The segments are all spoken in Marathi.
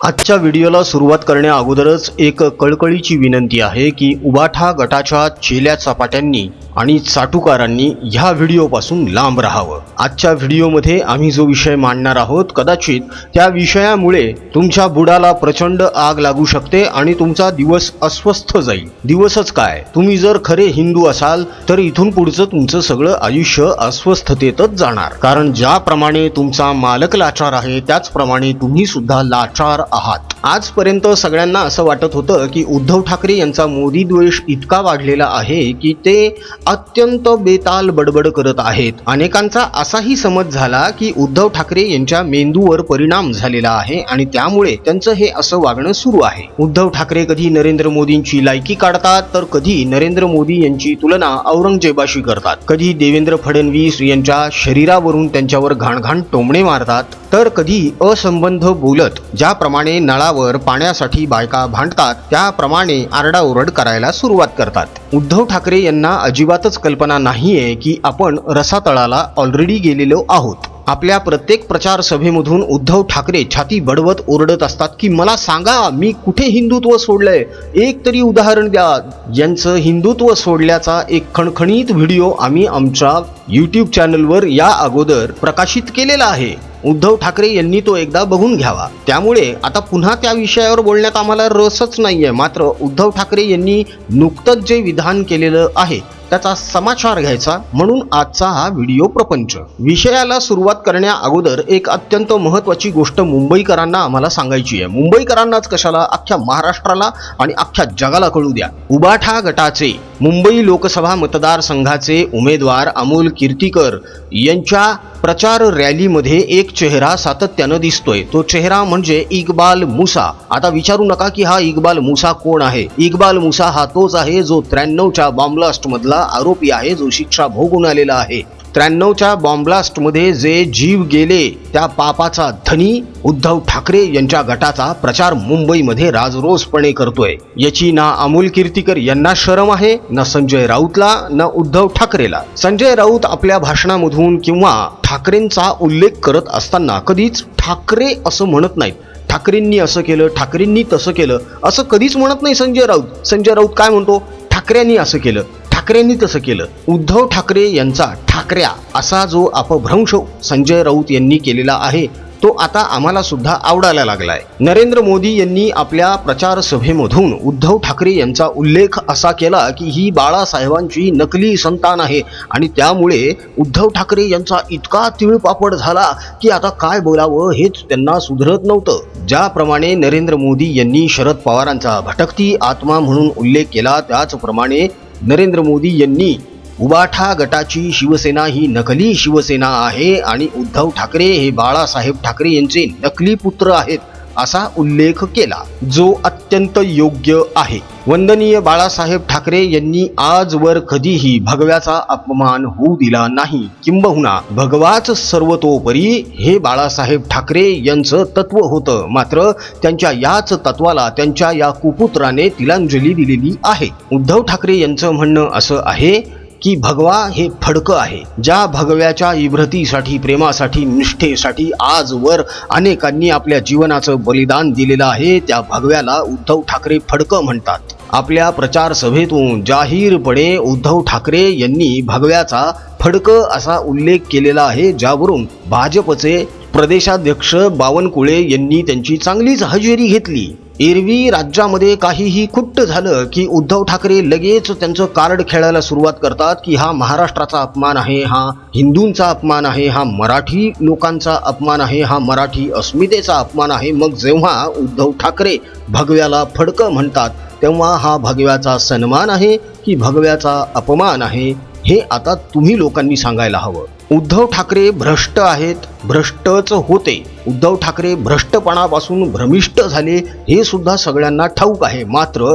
आजच्या व्हिडिओला सुरुवात करण्या अगोदरच एक कळकळीची विनंती आहे की उबाठा गटाच्या चेल्या चपाट्यांनी आणि चाटुकारांनी ह्या व्हिडिओपासून लांब राहावं. आजच्या व्हिडिओमध्ये आम्ही जो विषय मांडणार आहोत कदाचित त्या विषयामुळे तुमच्या बुडाला प्रचंड आग लागू शकते आणि तुमचा दिवस अस्वस्थ जाईल. दिवसच काय? तुम्ही जर खरे हिंदू असाल तर इथून पुढचं तुमचं सगळं आयुष्य अस्वस्थतेतच जाणार. कारण ज्याप्रमाणे तुमचा मालक लाचार आहे त्याचप्रमाणे तुम्ही सुद्धा लाचार आहात. आजपर्यंत सगळ्यांना असं वाटत होतं की उद्धव ठाकरे यांचा मोदी द्वेष इतका वाढलेला आहे की ते अत्यंत बेताल बडबड करत आहेत. अनेकांचा असाही समज झाला की उद्धव ठाकरे यांच्या मेंदूवर परिणाम झालेला आहे आणि त्यामुळे त्यांचं हे असं वागणं सुरू आहे. उद्धव ठाकरे कधी नरेंद्र मोदींची लायकी काढतात तर कधी नरेंद्र मोदी यांची तुलना औरंगजेबाशी करतात. कधी देवेंद्र फडणवीस यांच्या शरीरावरून त्यांच्यावर घाणघाण टोमणे मारतात तर कधी असंबंध बोलत ज्याप्रमाणे नळा नळावर पाण्यासाठी बायका भांडतात त्याप्रमाणे आरडाओरड करायला सुरुवात करतात. उद्धव ठाकरे यांना अजिबातच कल्पना नाहीये की आपण रसातळाला ऑलरेडी गेलेलो आहोत. आपल्या प्रत्येक प्रचार सभेमधून उद्धव ठाकरे छाती बडवत ओरडत असतात की मला सांगा मी कुठे हिंदुत्व सोडलंय? एक तरी उदाहरण द्या. यांचं हिंदुत्व सोडल्याचा एक खणखणीत व्हिडिओ आम्ही आमच्या यूट्यूब चॅनलवर या अगोदर प्रकाशित केलेला आहे. उद्धव ठाकरे यांनी तो एकदा बघून घ्यावा. त्यामुळे आता पुन्हा त्या विषयावर बोलण्यात आम्हाला रसच नाहीये. मात्र उद्धव ठाकरे यांनी नुकतंच जे विधान केलेलं आहे त्याचा समाचार घ्यायचा. म्हणून आजचा हा व्हिडिओ प्रपंच. विषयाला सुरुवात करण्या अगोदर एक अत्यंत महत्वाची गोष्ट मुंबईकरांना आम्हाला सांगायची आहे. मुंबईकरांनाच कशाला? अख्ख्या महाराष्ट्राला आणि अख्ख्या जगाला कळू द्या. उबाठा गटाचे मुंबई लोकसभा मतदारसंघाचे उमेदवार अमोल कीर्तीकर यांच्या प्रचार रॅलीमध्ये एक चेहरा सातत्यानं दिसतोय. तो चेहरा म्हणजे इक्बाल मुसा. आता विचारू नका की हा इक्बाल मुसा कोण आहे? इक्बाल मुसा हा तोच आहे जो त्र्याण्णवच्या बॉम्बलास्ट मधला आरोपी आहे जो शिक्षा भोगून आलेला आहे. त्र्याण्णवच्या बॉम्ब्लास्टमध्ये जे जीव गेले त्या पापाचा धनी उद्धव ठाकरे यांच्या गटाचा प्रचार मुंबईमध्ये राजरोसपणे करतोय. याची ना अमोल कीर्तीकर यांना शरम आहे ना संजय राऊतला ना उद्धव ठाकरेला. संजय राऊत आपल्या भाषणामधून किंवा ठाकरेंचा उल्लेख करत असताना कधीच ठाकरे असं म्हणत नाहीत. ठाकरेंनी असं केलं ठाकरेंनी तसं केलं असं कधीच म्हणत नाही संजय राऊत. संजय राऊत काय म्हणतो? ठाकरेंनी असं केलं. ठाकरेंनी तसं केलं. उद्धव ठाकरे यांचा ठाकऱ्या असा जो अपभ्रंश संजय राऊत यांनी केलेला आहे तो आता आम्हाला सुद्धा आवडायला लागलाय. नरेंद्र मोदी यांनी आपल्या प्रचार सभेमधून उद्धव ठाकरे यांचा उल्लेख असा केला की ही बाळासाहेबांची नकली संतान आहे आणि त्यामुळे उद्धव ठाकरे यांचा इतका तिळपापड झाला की आता काय बोलावं हेच त्यांना सुधरत नव्हतं. ज्याप्रमाणे नरेंद्र मोदी यांनी शरद पवारांचा भटकती आत्मा म्हणून उल्लेख केला त्याचप्रमाणे नरेंद्र मोदी यांनी उबाठा गटाची शिवसेना ही नकली शिवसेना आहे आणि उद्धव ठाकरे हे बाळासाहेब ठाकरे यांचे नकली पुत्र आहेत असा उल्लेख केला जो अत्यंत योग्य आहे. वंदनीय बाळासाहेब ठाकरे यांनी आजवर कधीही भगव्याचा अपमान होऊ दिला नाही. किंबहुना भगवाच सर्वतोपरी हे बाळासाहेब ठाकरे यांचं तत्व होतं. मात्र त्यांच्या याच तत्वाला त्यांच्या या कुपुत्राने तिलांजली दिलेली आहे. उद्धव ठाकरे यांचं म्हणणं असं आहे की भगवा हे फडकं आहे. ज्या भगव्याच्या इब्रतीसाठी प्रेमासाठी निष्ठेसाठी आजवर अनेकांनी आपल्या जीवनाचं बलिदान दिलेलं आहे त्या भगव्याला उद्धव ठाकरे फडकं म्हणतात. आपल्या प्रचार सभेतून जाहीरपणे उद्धव ठाकरे यांनी भगव्याचा फडकं असा उल्लेख केलेला आहे ज्यावरून भाजपचे प्रदेशाध्यक्ष बावनकुळे यांनी त्यांची चांगलीच हजेरी घेतली. एरवी राज्यामध्ये काहीही खुट्ट झालं की उद्धव ठाकरे लगेच त्यांचं कार्ड खेळायला सुरुवात करतात की हा महाराष्ट्राचा अपमान आहे हा हिंदूंचा अपमान आहे हा मराठी लोकांचा अपमान आहे हा मराठी अस्मितेचा अपमान आहे. मग जेव्हा उद्धव ठाकरे भगव्याला फडकं म्हणतात तेव्हा हा भगव्याचा सन्मान आहे की भगव्याचा अपमान आहे? हे आता तुम्ही लोकांनी सांगायला हवं. उद्धव ठाकरे भ्रष्ट आहेत भ्रष्टच होते. उद्धव ठाकरे भ्रष्टपणापासून भ्रमिष्ट झाले हे सुद्धा सगळ्यांना ठाऊक आहे. मात्र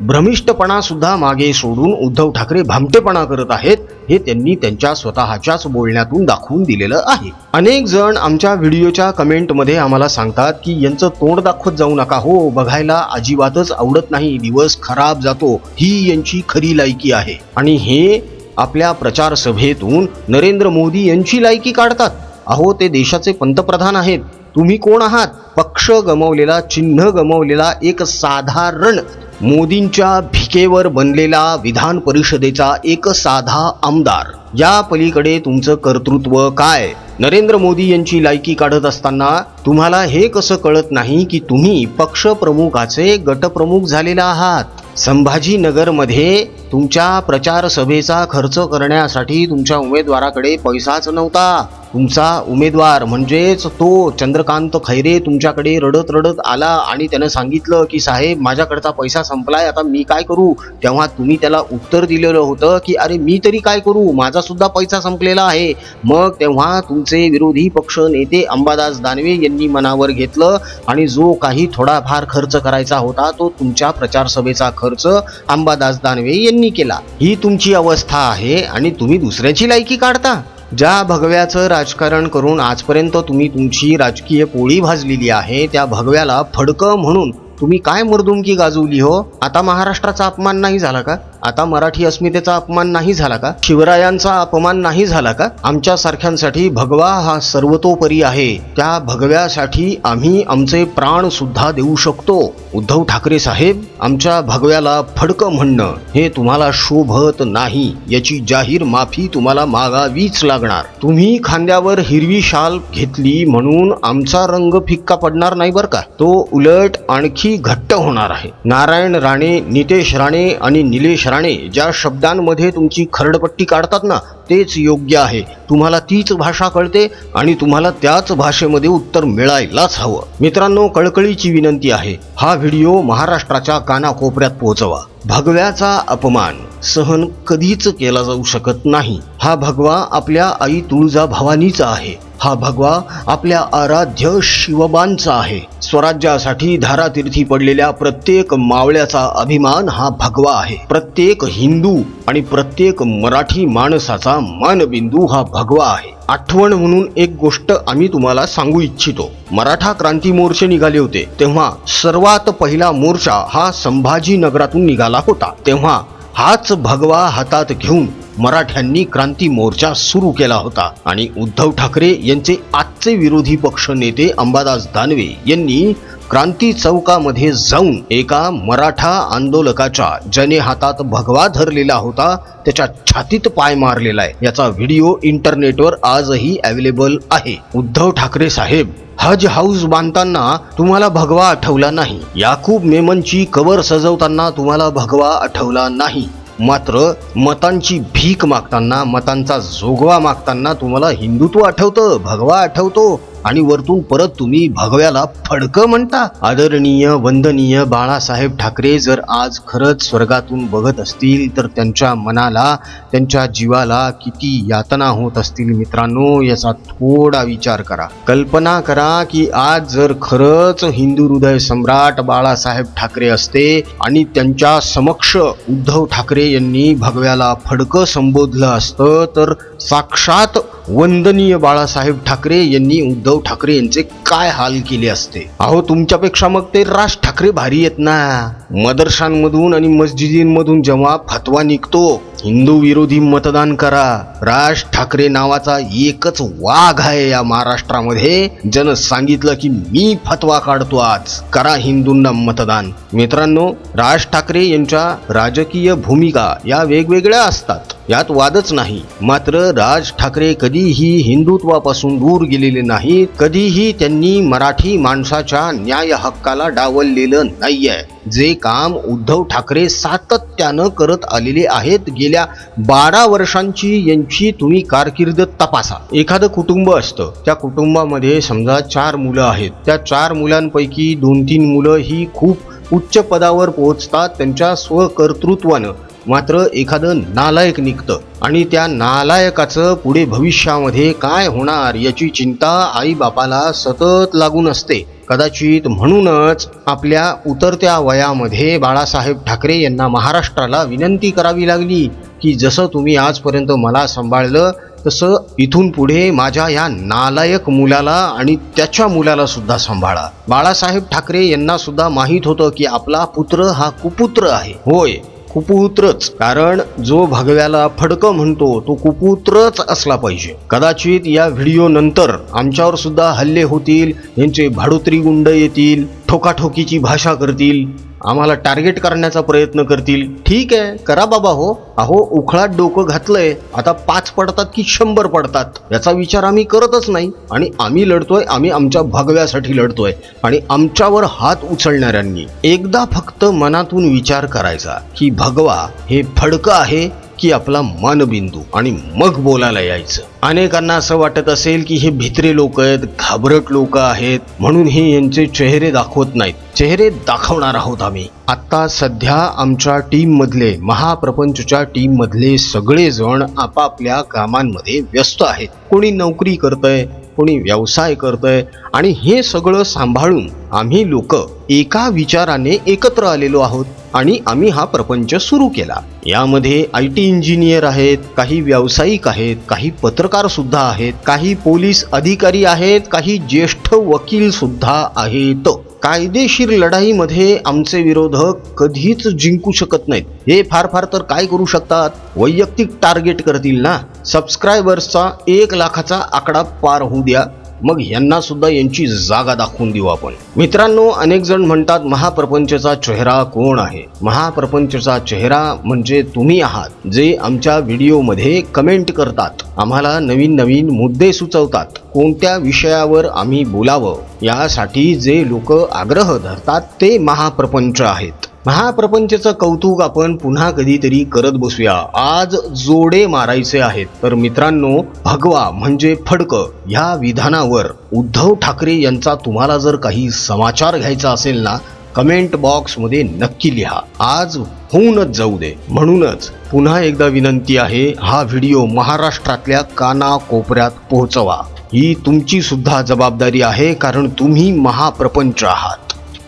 भ्रमिष्टपणा सुद्धा मागे सोडून उद्धव ठाकरे भामटेपणा करत आहेत हे त्यांनी त्यांच्या स्वतःच्याच बोलण्यातून दाखवून दिलेलं आहे. अनेक जण आमच्या व्हिडिओच्या कमेंटमध्ये आम्हाला सांगतात की यांचं तोंड दाखवत जाऊ नका हो बघायला अजिबातच आवडत नाही दिवस खराब जातो ही यांची खरी लायकी आहे. आणि हे आपल्या प्रचार सभेतून नरेंद्र मोदी यांची लायकी काढतात. अहो ते देशाचे पंतप्रधान आहेत. तुम्ही कोण आहात? पक्ष गमवलेला चिन्ह गमवलेला एक साधारण मोदींच्या भिकेवर बनलेला विधान परिषदेचा एक साधा आमदार. या पलीकडे तुमचं कर्तृत्व काय? नरेंद्र मोदी यांची लायकी काढत असताना तुम्हाला हे कसं कळत नाही की तुम्ही पक्षप्रमुखाचे गटप्रमुख झालेला आहात? संभाजीनगरमध्ये तुमच्या प्रचार सभेचा खर्च करण्यासाठी तुमच्या उमेदवाराकडे पैसाच नव्हता. तुमचा उमेदवार म्हणजेच तो चंद्रकांत खैरे तुमच्याकडे रडत रडत आला आणि त्यानं सांगितलं की साहेब माझ्याकडचा पैसा संपलाय आता मी काय करू? तेव्हा तुम्ही त्याला उत्तर दिलेलं होतं की अरे मी तरी काय करू? माझा सुद्धा पैसा संपलेला आहे. मग तेव्हा तुमचे विरोधी पक्ष नेते अंबादास दानवे यांनी मनावर घेतलं आणि जो काही थोडाफार खर्च करायचा होता तो तुमच्या प्रचार सभेचा खर्च अंबादास दानवे यांनी केला. ही तुमची अवस्था आहे आणि तुम्ही दुसऱ्याची लायकी काढता. ज्या भगव्याचं राजकारण करून आजपर्यंत तुम्ही तुमची राजकीय पोळी भाजलेली आहे त्या भगव्याला फडकं म्हणून तुम्ही काय मर्दुमकी गाजवली हो? आता महाराष्ट्राचा अपमान नाही झाला का? आता मराठी अस्मितेचा अपमान नाही झाला का? शिवरायांचा अपमान नाही झाला का? आमच्या सारख्यांसाठी भगवा हा सर्वतोपरी आहे. त्या भगव्यासाठी आम्ही आमचे प्राण सुद्धा देऊ शकतो. उद्धव ठाकरे साहेब आमच्या भगव्याला फडकं म्हणणं हे तुम्हाला शोभत नाही. याची जाहीर माफी तुम्हाला मागावीच लागणार. तुम्ही खांद्यावर हिरवी शाल घेतली म्हणून आमचा रंग फिक्का पडणार नाही बरं का? तो उलट आणखी घट्ट होणार आहे. नारायण राणे नितेश राणे आणि निलेश राणे ज्या शब्दांमध्ये तुमची खरडपट्टी काढतात ना तेच योग्य आहे. तुम्हाला तीच भाषा कळते आणि तुम्हाला त्याच भाषेमध्ये उत्तर मिळायलाच हवं. मित्रांनो कळकळीची विनंती आहे हा व्हिडिओ महाराष्ट्राच्या कानाकोपऱ्यात पोहोचवा. भगव्याचा अपमान सहन कधीच केला जाऊ शकत नाही. हा भगवा आपल्या आई तुळजा भवानीचा आहे. हा भगवा आपल्या आराध्य शिवबांचा आहे. स्वराज्यासाठी धारातीर्थी पडलेल्या प्रत्येक मावळ्याचा अभिमान हा भगवा आहे. प्रत्येक हिंदू आणि प्रत्येक मराठी माणसाचा मानबिंदू हा भगवा आहे. आठवण म्हणून एक गोष्ट आम्ही तुम्हाला सांगू इच्छितो. मराठा क्रांती मोर्चे निघाले होते. तेव्हा सर्वात पहिला मोर्चा हा संभाजीनगरातून निघाला होता. तेव्हा हाच भगवा हातात घेऊन मराठ्यांनी क्रांती मोर्चा सुरू केला होता. आणि उद्धव ठाकरे यांचे आजचे विरोधी पक्ष नेते अंबादास दानवे यांनी क्रांती चौकामध्ये जाऊन एका मराठा आंदोलकाच्या ज्याने हातात भगवा धरलेला होता त्याच्या छातीत पाय मारलेला आहे. याचा व्हिडिओ इंटरनेटवर आजही अवेलेबल आहे. उद्धव ठाकरे साहेब हज हाऊस बांधताना तुम्हाला भगवा आठवला नाही. याकूब मेमनची कबर सजवताना तुम्हाला भगवा आठवला नाही. मात्र मतांची भीक मागताना मतांचा जोगवा मागताना तुम्हाला हिंदुत्व आठवतं भगवा आठवतो. आणि वरतून परत तुम्ही भगव्याला फडकं म्हणता. आदरणीय वंदनीय बाळासाहेब ठाकरे जर आज खरंच स्वर्गातून बघत असतील तर त्यांच्या मनाला त्यांच्या जीवाला किती यातना होत असतील मित्रांनो याचा थोडा विचार करा. कल्पना करा की आज जर खरंच हिंदू हृदय सम्राट बाळासाहेब ठाकरे असते आणि त्यांच्या समक्ष उद्धव ठाकरे यांनी भगव्याला फडकं संबोधलं असतं तर साक्षात वंदनीय बाळासाहेब ठाकरे यांनी उद्धव ठाकरे यांचे काय हाल केले असते? अहो तुमच्यापेक्षा मग ते राज ठाकरे भारी आहेत ना. मदरशांमधून आणि मस्जिदींमधून जेव्हा फतवा निघतो हिंदू विरोधी मतदान करा. राज ठाकरे नावाचा एकच वाघ आहे या महाराष्ट्रामध्ये. जन सांगितलं की मी फतवा काढतो आज. करा हिंदूंना मतदान. मित्रांनो राज ठाकरे यांच्या राजकीय भूमिका या वेगवेगळ्या असतात. यात वादच नाही. मात्र राज ठाकरे कधीही हिंदुत्वापासून दूर गेलेले नाहीत. कधीही त्यांनी मराठी माणसाच्या न्याय हक्काला डावललेलं नाहीये. जे काम उद्धव ठाकरे सातत्यानं करत आलेले आहेत गेल्या बारा वर्षांची यांची तुम्ही कारकीर्द तपासा. एखादं कुटुंब असतं त्या कुटुंबामध्ये समजा चार मुलं आहेत. त्या चार मुलांपैकी दोन तीन मुलं ही खूप उच्च पदावर पोहोचतात त्यांच्या स्वकर्तृत्वानं. मात्र एखादं नालायक निघतं आणि त्या नालायकाचं पुढे भविष्यामध्ये काय होणार याची चिंता आई बापाला सतत लागून असते. कदाचित म्हणूनच आपल्या उतरत्या वयामध्ये बाळासाहेब ठाकरे यांना महाराष्ट्राला विनंती करावी लागली की जसं तुम्ही आजपर्यंत मला सांभाळलं तसं इथून पुढे माझ्या या नालायक मुलाला आणि त्याच्या मुलाला सुद्धा सांभाळा. बाळासाहेब ठाकरे यांना सुद्धा माहीत होतं की आपला पुत्र हा कुपुत्र आहे. होय. कुपुत्रच. कारण जो भगव्याला फडकं म्हणतो तो कुपुत्रच असला पाहिजे. कदाचित या व्हिडिओ नंतर आमच्यावर सुद्धा हल्ले होतील यांचे भाडोत्री गुंड येतील ठोकाठोकीची भाषा करतील. आम्हाला टार्गेट करण्याचा प्रयत्न करतील. ठीक आहे करा बाबा हो. अहो उखळात डोकं घातलंय. आता पाच पडतात की शंभर पडतात? याचा विचार आम्ही करतच नाही. आणि आम्ही लढतोय आम्ही आमच्या भगव्यासाठी लढतोय. आणि आमच्यावर हात उचलणाऱ्यांनी एकदा फक्त मनातून विचार करायचा की भगवा हे फडकं आहे की आपला मानबिंदू आणि मग बोलायला यायचं. अनेकांना असं वाटत असेल की हे भित्रे लोक आहेत घाबरट लोक आहेत म्हणून हे यांचे चेहरे दाखवत नाहीत. चेहरे दाखवणार आहोत आम्ही. आता सध्या आमच्या टीम मधले महाप्रपंचच्या टीम मधले सगळेजण आपापल्या कामांमध्ये व्यस्त आहेत. कोणी नोकरी करतंय कोणी व्यवसाय करतंय आणि हे सगळं सांभाळून आम्ही लोक एका विचाराने एकत्र आलेलो आहोत आणि आम्ही हा प्रपंच सुरू केला. यामध्ये आय टी इंजिनियर आहेत काही व्यावसायिक आहेत काही पत्रकार सुद्धा आहेत. काही पोलीस अधिकारी आहेत काही ज्येष्ठ वकील सुद्धा आहेत. कायदेशीर लढाईमध्ये आमचे विरोधक कधीच जिंकू शकत नाहीत. हे फार फार तर काय करू शकतात? वैयक्तिक टार्गेट करतील ना? सबस्क्रायबर्सचा एक लाखाचा आकडा पार होऊ द्या. मग यांना सुद्धा यांची जागा दाखवून देऊ आपण. मित्रांनो अनेक जण म्हणतात महाप्रपंचचा चेहरा कोण आहे? महाप्रपंचचा चेहरा म्हणजे तुम्ही आहात जे आमच्या व्हिडिओमध्ये कमेंट करतात. आम्हाला नवीन नवीन मुद्दे सुचवतात. कोणत्या विषयावर आम्ही बोलावं? यासाठी जे लोक आग्रह धरतात ते महाप्रपंच आहेत. महाप्रपंचचं कौतुक आपण पुन्हा कधीतरी करत बसूया. आज जोडे मारायचे आहेत. तर मित्रांनो भगवा म्हणजे फडक. ह्या विधानावर उद्धव ठाकरे यांचा तुम्हाला जर काही समाचार घ्यायचा असेल ना कमेंट बॉक्समध्ये नक्की लिहा. आज होऊनच जाऊ दे. म्हणूनच पुन्हा एकदा विनंती आहे हा व्हिडिओ महाराष्ट्रातल्या कानाकोपऱ्यात पोहोचवा. ही तुमची सुद्धा जबाबदारी आहे कारण तुम्ही महाप्रपंच आहात.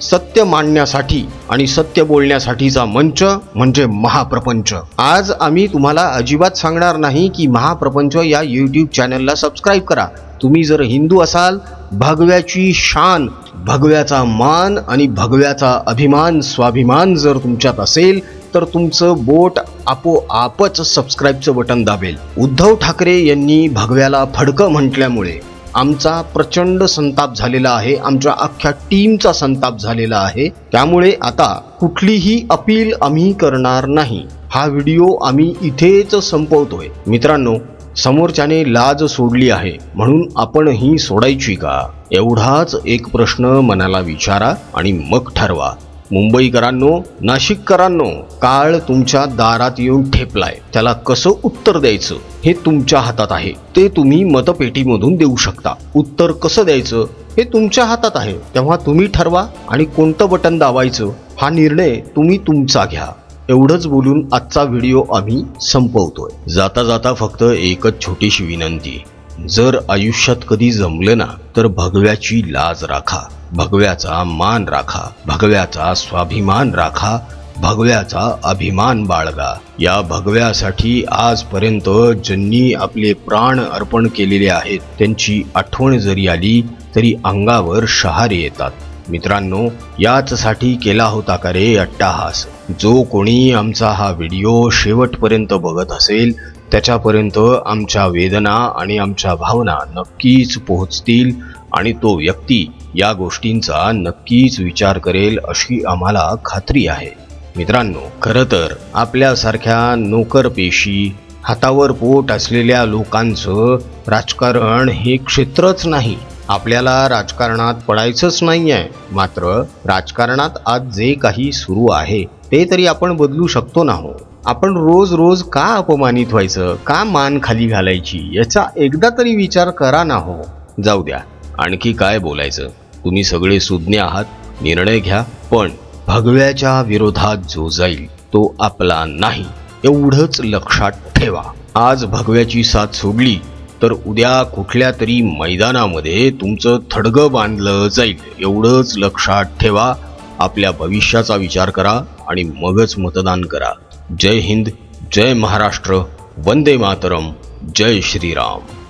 सत्य मांडण्यासाठी आणि सत्य बोलण्यासाठीचा मंच म्हणजे महाप्रपंच. आज आम्ही तुम्हाला अजिबात सांगणार नाही की महाप्रपंच या यूट्यूब चॅनलला सबस्क्राईब करा. तुम्ही जर हिंदू असाल भगव्याची शान भगव्याचा मान आणि भगव्याचा अभिमान स्वाभिमान जर तुमच्यात असेल तर तुमचं बोट आपोआपच सबस्क्राईबचं बटन दाबेल. उद्धव ठाकरे यांनी भगव्याला फडकं म्हटल्यामुळे आमचा प्रचंड संताप झालेला आहे आमच्या अख्ख्या टीमचा संताप झालेला आहे. त्यामुळे आता कुठलीही अपील आम्ही करणार नाही. हा व्हिडिओ आम्ही इथेच संपवतोय. मित्रांनो समोरच्याने लाज सोडली आहे म्हणून आपणही सोडायची का? एवढाच एक प्रश्न मनाला विचारा आणि मग ठरवा. मुंबईकरांनो नाशिककरांनो काळ तुमच्या दारात येऊन ठेपलाय. त्याला कसं उत्तर द्यायचं? हे तुमच्या हातात आहे. ते तुम्ही मतपेटीमधून देऊ शकता. उत्तर कसं द्यायचं? हे तुमच्या हातात आहे. तेव्हा तुम्ही ठरवा आणि कोणतं बटन दाबायचं हा निर्णय तुम्ही तुमचा घ्या. एवढंच बोलून आजचा व्हिडिओ आम्ही संपवतोय. जाता जाता फक्त एकच छोटीशी विनंती. जर आयुष्यात कधी जमलं ना तर भगव्याची लाज राखा. भगव्याचा मान राखा भगव्याचा स्वाभिमान राखा भगव्याचा अभिमान बाळगा. या भगव्यासाठी आजपर्यंत ज्यांनी आपले प्राण अर्पण केलेले आहेत त्यांची आठवण जरी आली तरी अंगावर शहारे येतात. मित्रांनो याचसाठी केला होता का रे अट्टाहास? जो कोणी आमचा हा व्हिडिओ शेवटपर्यंत बघत असेल त्याच्यापर्यंत आमच्या वेदना आणि आमच्या भावना नक्कीच पोहोचतील आणि तो व्यक्ती या गोष्टींचा नक्कीच विचार करेल अशी आम्हाला खात्री आहे. मित्रांनो खरं तर आपल्यासारख्या नोकरपेशी हातावर पोट असलेल्या लोकांचं राजकारण हे क्षेत्रच नाही. आपल्याला राजकारणात पडायचंच नाही आहे मात्र राजकारणात आज जे काही सुरू आहे ते तरी आपण बदलू शकतो ना हो. आपण रोज रोज का अपमानित व्हायचं का मान खाली घालायची याचा एकदा तरी विचार करा ना हो. जाऊ द्या आणखी काय बोलायचं? तुम्ही सगळे सुज्ञ आहात निर्णय घ्या पण भगव्याच्या विरोधात जो जाईल तो आपला नाही. एवढंच लक्षात ठेवा. आज भगव्याची साथ सोडली तर उद्या कुठल्या तरी मैदानामध्ये तुमचं थडगं बांधलं जाईल. एवढंच लक्षात ठेवा. आपल्या भविष्याचा विचार करा आणि मगच मतदान करा. जय हिंद जय महाराष्ट्र वंदे मातरम जय श्रीराम.